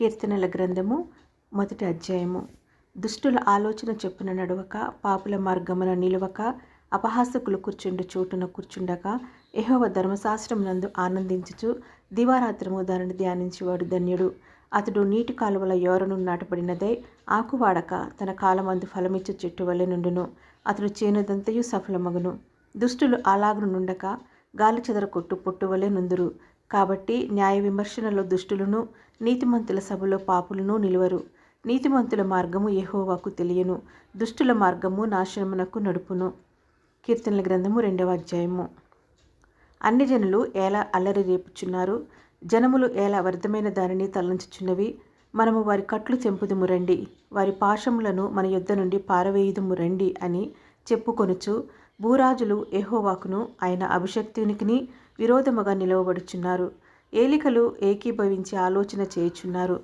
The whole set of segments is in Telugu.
కీర్తనల గ్రంథము మొదటి అధ్యాయము. దుష్టుల ఆలోచన చెప్పున నడవక పాపుల మార్గమున నిలువక అపహాసకులు కూర్చుండు చోటున కూర్చుండక యహోవ ధర్మశాస్త్రం నందు ఆనందించుచు దివారాత్రము దానిని ధ్యానించేవాడు ధన్యుడు. అతడు నీటి కాలువల యోరను నాటబడినదై ఆకువాడక తన కాలమందు ఫలమిచ్చు చెట్టు వలె నుండును. అతడు చేనుదంతయు సఫలమగును. దుష్టులు అలాగును నుండక గాలి చెదర కొట్టు పొట్టు వలె నుందురు. కాబట్టి న్యాయ విమర్శనలో దుష్టులను నీతిమంతుల సభలో పాపులను నిలువరు. నీతిమంతుల మార్గము యెహోవాకు తెలియను. దుష్టుల మార్గము నాశనమునకు నడుపును. కీర్తనల గ్రంథము రెండవ అధ్యాయము. అన్ని జనులు ఎలా అల్లరి రేపుచున్నారు. జనములు ఎలా వ్యర్థమైన దానిని తలంచుచున్నవి మనము వారి కట్లు తెంపుదుము రండి. వారి పాశములను మన యుద్ధ నుండి పారవేయుదుము రండి అని చెప్పుకొనుచు భూరాజులు ఎహోవాకును ఆయన అభిషక్తునికి విరోధముగా నిలవబడుచున్నారు. ఏలికలు ఏకీభవించి ఆలోచన చేయుచున్నారు.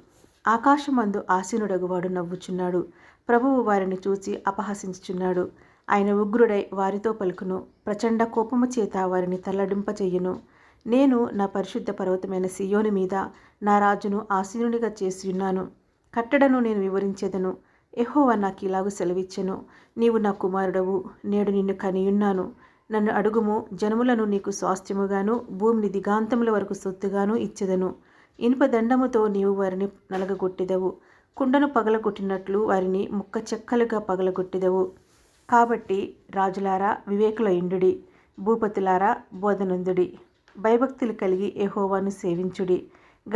ఆకాశమందు ఆసీనుడగువాడు నవ్వుచున్నాడు. ప్రభువు వారిని చూసి అపహసించుచున్నాడు. ఆయన ఉగ్రుడై వారితో పలుకును. ప్రచండ కోపము చేత వారిని తల్లడింపచేయును. నేను నా పరిశుద్ధ పర్వతమైన సియోని మీద నా రాజును ఆసీనునిగా చేసి ఉన్నాను. కట్టడను నేను వివరించేదను. ఎహోవా నాకు ఇలాగు సెలవిచ్చెను. నీవు నా కుమారుడవు. నేడు నిన్ను కనియున్నాను. నన్ను అడుగుము. జనములను నీకు స్వాస్థ్యముగాను భూమిని దిగాంతముల వరకు సొత్తుగాను ఇచ్చెదను. ఇనుప దండముతో నీవు వారిని నలగగొట్టెదవు. కుండను పగలగొట్టినట్లు వారిని ముక్క చెక్కలుగా పగలగొట్టెదవు. కాబట్టి రాజులారా వివేకుల ఇండుడి భూపతులారా బోధనందుడి. భయభక్తులు కలిగి ఎహోవాను సేవించుడి.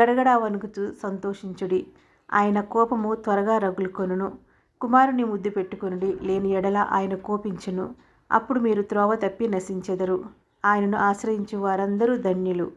గడగడా వణుకుతూ సంతోషించుడి. ఆయన కోపము త్వరగా రగులుకొనును. కుమారుని ముద్దు పెట్టుకొనుడి లేని ఎడల ఆయన కోపించును. అప్పుడు మీరు త్రోవ తప్పి నశించెదరు. ఆయనను ఆశ్రయించు వారందరూ ధన్యులు.